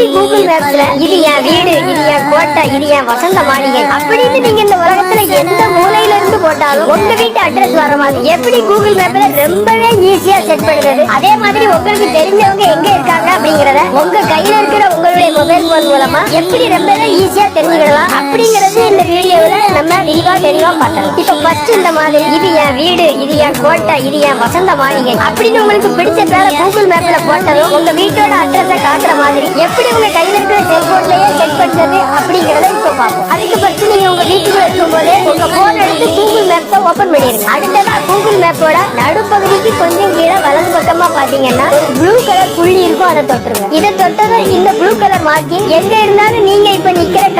மாதிரி கூகுள் மேப்ஸ்ல இது என் வீடு இது என் கோட்டை இது என் வசந்த மாளிகை. அப்படின்னு நீங்க இந்த உலகத்துல எந்த மூலையில இருந்து போட்டாலும் உங்க வீட்டு அட்ரஸ் வர மாதிரி எப்படி கூகுள் மேப்ல ரொம்பவே ஈஸியா செட் பண்ணுறது அதே மாதிரி உங்களுக்கு தெரிஞ்சவங்க எங்க இருக்காங்க அப்படிங்கறத உங்க கையில இருக்கிற உங்களுடைய மொபைல் போன் மூலமா எப்படி ரொம்பவே ஈஸியா தெரிஞ்சுக்கிடலாம் அப்படிங்கறது இந்த வீடியோல நம்ம விரிவா தெளிவா பார்த்தோம் இப்ப ஃபர்ஸ்ட் இந்த மாதிரி இது என் வீடு இது என் கோட்டை இது என் வசந்த மாளிகை அப்படின்னு உங்களுக்கு பிடிச்ச பேரை கூகுள் மேப்ல போட்டதும் உங்க வீட்டோட அட்ரஸ காட்டுற மாதிரி எப்படி உங்க கையில இருக்கிற செல்போன்லயே செக் பண்றது அப்படிங்கறத இப்ப பார்ப்போம். அதுக்கு ஃபர்ஸ்ட் நீங்க உங்க வீட்டுக்குள்ள இருக்கும்போது உங்க போன் எடுத்து கூகுள் மேப்ஸ ஓபன் பண்ணிருங்க. அடுத்ததா கூகுள் மேப்போட நடுப்பகுதிக்கு கொஞ்சம் கீழே வலது பக்கமா பாத்தீங்கன்னா ப்ளூ கலர் புள்ளி இருக்கும் அதை தொட்டுருங்க. இதை தொட்டதும் இந்த ப்ளூ கலர் மார்க்கிங் எங்க இருந்தாலும் நீங்க இப்ப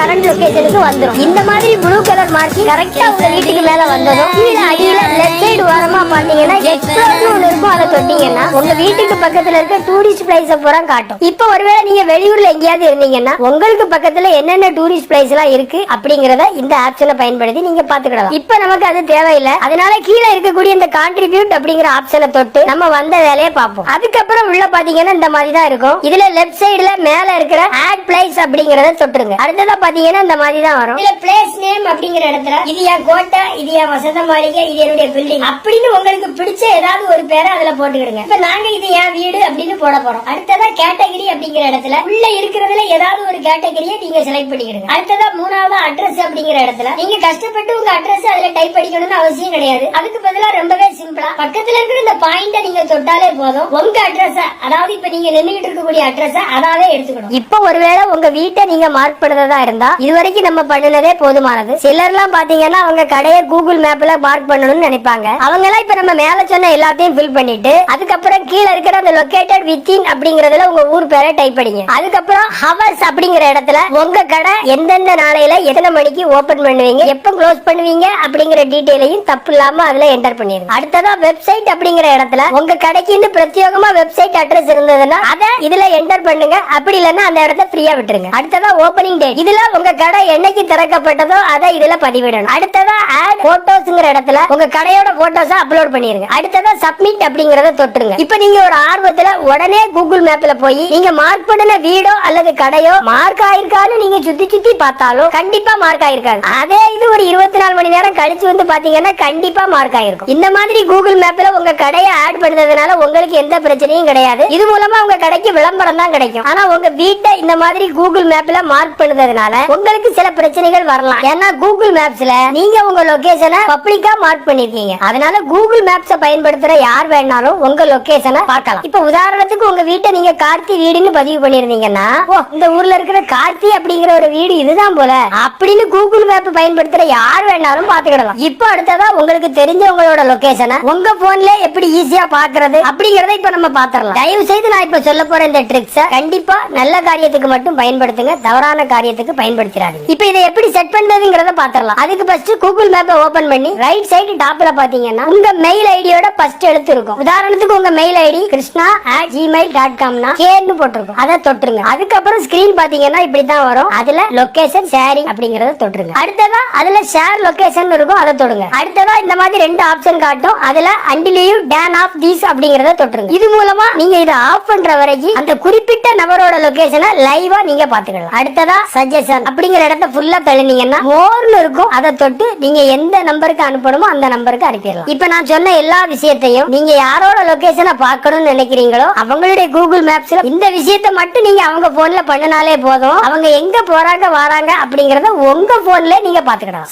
கரண்ட் லொகேஷனுக்கு வந்துடும் இந்த மாதிரி ப்ளூ கலர் மார்க்கிங் கரெக்டா உங்க வீட்டுக்கு மேல வந்ததும் கீழே அடியில லெஃப்ட் சைடு ஓரமா பாத்தீங்கன்னா எக்ஸ்ப்ளோர்னு ஒண்ணு இருக்கும் அதை தொட்டீங்கன்னா உங்க வீட்டுக்கு பக்கத்துல இருக்க டூரிஸ்ட் பிளேஸ பூரா காட்டும். இப்போ ஒருவேளை நீங்க வெளியூர்ல எங்கேயாவது இருந்தீங்கன்னா உங்களுக்கு பக்கத்துல என்னென்ன டூரிஸ்ட் பிளேஸ் எல்லாம் இருக்கு அப்படிங்கறத இந்த ஆப்ஷனை பயன்படுத்தி நீங்க பாத்துக்கலாம் இப்போ நமக்கு அது தேவையில்லை. அதனால கீழே இருக்கக்கூடிய இந்த கான்ட்ரிபியூட் அப்படிங்கிற ஆப்ஷனை தொட்டு நம்ம வந்த வேலையை பார்ப்போம். அதுக்கப்புறம் உள்ள பாத்தீங்கன்னா இந்த மாதிரி தான் இருக்கும். இதுல லெஃப்ட் சைடுல மேல இருக்கிற ஆட் பிளேஸ் அப்படிங்கறத தொட்டுருங்க. அடுத்ததா பாத்தீங்கன்னா இந்த மாதிரி தான் வரும். இதுல பிளேஸ் நேம் அப்படிங்கிற இடத்துல இது என் கோட்டை இது என் வசந்த மாளிகை இது என்னுடைய பில்டிங் அப்படின்னு உங்களுக்கு பிடிச்ச ஏதாவது ஒரு பேரை அதுல போட்டுக்கிடுங்க. இப்ப நாங்க இது என் வீடு அப்படின்னு போட போறோம். அடுத்ததா கேட்டகரி அப்படிங்கிற இடத்துல உள்ள இருக்கிறதுல ஏதாவது ஒரு கேட்டகரியை நீங்க செலக்ட் பண்ணிக்கிடுங்க. அடுத்ததா மூணாவது அட்ரஸ் அப்படிங்கிற இடத்துல நீங்க கஷ்டப்பட்டு உங்க அட்ரஸ் அதுல டைப் பண்ணிக்கணும்னு அவசியம் கிடையாது. அதுக்கு பதிலா ரொம்பவே சிம்பிளா பக்கத்துல இருக்கிற இந்த பாயிண்ட நீங்க தொட்டாலே போதும். உங்க அட்ரஸ் அதாவது இப்ப நீங்க நின்னுகிட்டு இருக்கக்கூடிய அட்ரஸ் அதாவே எடுத்துக்கணும். இப்ப ஒருவேளை உங்க வீட்டை நீங்க மார்க் பண்ணதா இருந்தா இதுவரைக்கும் நம்ம பண்ணினதே போதுமானது. சிலர்லாம் பாத்தீங்கன்னா அவங்க கடையை கூகுள் மேப்ல மார்க் பண்ணணும்னு நினைப்பாங்க. அவங்க எல்லாம் இப்ப நம்ம மேல சொன்ன எல்லாத்தையும் ஃபில் பண்ணிட்டு அதுக்கப்புறம் கீழே இருக்கிற அந்த லொகேட்டட் வித்தின் அப்படிங்கறதுல உங்க ஊர் பேரை டைப் பண்ணிங்க. அதுக்கப்புறம் ஹவர்ஸ் அப்படிங்கிற இடத்துல உங்க கடை எந்தெந்த நாளையில எத்தனை மணிக்கு ஓபன் பண்ணுவீங்க எப்ப க்ளோஸ் பண்ணுவீங்க அப்படிங்கிற டீடைலையும் தப்பு இல்லாம அதுல என்டர் பண்ணிருங்க. அடுத்ததா வெப்சைட் அப்படிங்கிற இடத்துல உங்க கடைக்கு பிரத்யேகமா வெப்சைட் அட்ரஸ் இருந்ததுன்னா அதை இதுல என்டர் பண்ணுங்க. அப்படி இல்லைன்னா அந்த இடத்த ஃப்ரீயா விட்டுருங்க. அடுத்ததா ஓபனிங் டேட் இதுல உங்க கடை என்னைக்கு திறக்கப்பட்டதோ அதை இதுல பதிவிடணும். அடுத்ததா ஆட் போட்டோஸ்ங்கிற இடத்துல உங்க கடையோட போட்டோஸ் அப்லோட் பண்ணிருங்க. அடுத்ததா சப்மிட் அப்படிங்கறத தொட்டுருங்க. இப்ப நீங்க ஒரு ஆர்வத்துல உடனே கூகுள் மேப்ல போய் நீங்க மார்க் பண்ணின வீடோ அல்லது கடையோ மார்க் ஆயிருக்கான்னு நீங்க சுத்தி சுத்தி பார்த்தாலும் கண்டிப்பா மார்க் ஆயிருக்காது. அதே இது ஒரு இருபத்தி நாலு மணி நேரம் கழிச்சு வந்து பாத்தீங்கன்னா கண்டிப்பா மார்க் ஆயிருக்கும். இந்த மாதிரி கூகுள் மேப்ல உங்க கடையை ஆட் பண்ணதுனால உங்களுக்கு எந்த பிரச்சனையும் கிடையாது. இது மூலமா உங்க கடைக்கு விளம்பரம் தான் கிடைக்கும். ஆனா உங்க வீட்டை இந்த மாதிரி கூகுள் மேப்ல மார்க் பண்ணதுனால உங்களுக்கு சில பிரச்சனைகள் வரலாம். ஏன்னா கூகுள் மேப்ஸ்ல நீங்க உங்க லொகேஷனை பப்ளிக்கா மார்க் பண்ணிருக்கீங்க. அதனால கூகுள் மேப்ஸ பயன்படுத்துற யார் வேணாலும் உங்க லொகேஷனை பார்க்கலாம். இப்ப உதாரணத்துக்கு உங்க வீட்டை நீங்க கார்த்தி வீடுன்னு பதிவு பண்ணிருந்தீங்கன்னா ஓ இந்த ஊர்ல இருக்கிற கார்த்தி அப்படிங்கிற ஒரு வீடு இதுதான் போல. அப்படின்னு கூகுள் மேப் பயன்படுத்துற யார் வேணாலும் பாத்துக்கிடலாம் இப்போ அடுத்ததா உங்களுக்கு தெரிஞ்சவங்களோட லொகேஷனை உங்க போன்ல எப்படி ஈஸியா பாக்குறது அப்படிங்கறத இப்ப நம்ம பாத்துரலாம் தயவு செய்து நான் இப்ப சொல்ல போற இந்த ட்ரிக்ஸ கண்டிப்பா நல்ல காரியத்துக்கு மட்டும் பயன்படுத்துங்க. தவறான காரியத்துக்கு பயன்படுத்திடாதீங்க. இப்போ இதை எப்படி செட் பண்றதுங்கிறத பாத்திரலாம் அதுக்கு ஃபர்ஸ்ட் கூகுள் மேப்பை ஓபன் பண்ணி ரைட் சைடு டாப்ல பாத்தீங்கன்னா உங்க மெயில் ஐடியோட ஃபர்ஸ்ட் எழுத்து இருக்கும் உதாரணத்துக்கு உங்க mail ID Krishna at Gmail dot காம்னா கேன்னு போட்டிருக்கும். அதை தொட்டுருங்க. அதுக்கப்புறம் ஸ்கிரீன் பாத்தீங்கன்னா இப்படி தான் வரும். அதுல லொகேஷன் ஷேரிங் அப்படிங்கறத தொட்டுருங்க. அடுத்ததா அதுல ஷேர் லொகேஷன் இருக்கும் அதை தொடுங்க. அடுத்ததா இந்த மாதிரி ரெண்டு ஆப்ஷன் காட்டும். அதுல அண்டிலியூ டேன் ஆஃப் தீஸ் அப்படிங்கறத தொட்டுருங்க. இது மூலமா நீங்க இதை ஆஃப் பண்ற வரைக்கும் அந்த குறிப்பிட்ட நபரோட லொகேஷனை லைவா நீங்க பாத்துக்கலாம் அடுத்ததா சஜஷன் அப்படிங்கிற இடத்த ஃபுல்லா தள்ளினீங்கன்னா மோர்னு இருக்கும். அதை தொட்டு நீங்க எந்த நம்பருக்கு அனுப்பணுமோ அந்த நம்பருக்கு அனுப்பிடலாம். இப்ப நான் சொன்ன எல்லா விஷயத்தையும் நீங்க யாரோட லொகேஷனை பார்க்கணும்னு நினைக்கிறீங்களோ அவங்களுடைய கூகுள் மேப்ஸ்ல இந்த விஷயத்தை மட்டும் நீங்க அவங்க போன்ல பண்ணினாலே போதும். அவங்க எங்க போறாங்க வராங்க அப்படிங்கறத உங்க போன்ல நீங்க பாத்துக்கலாம்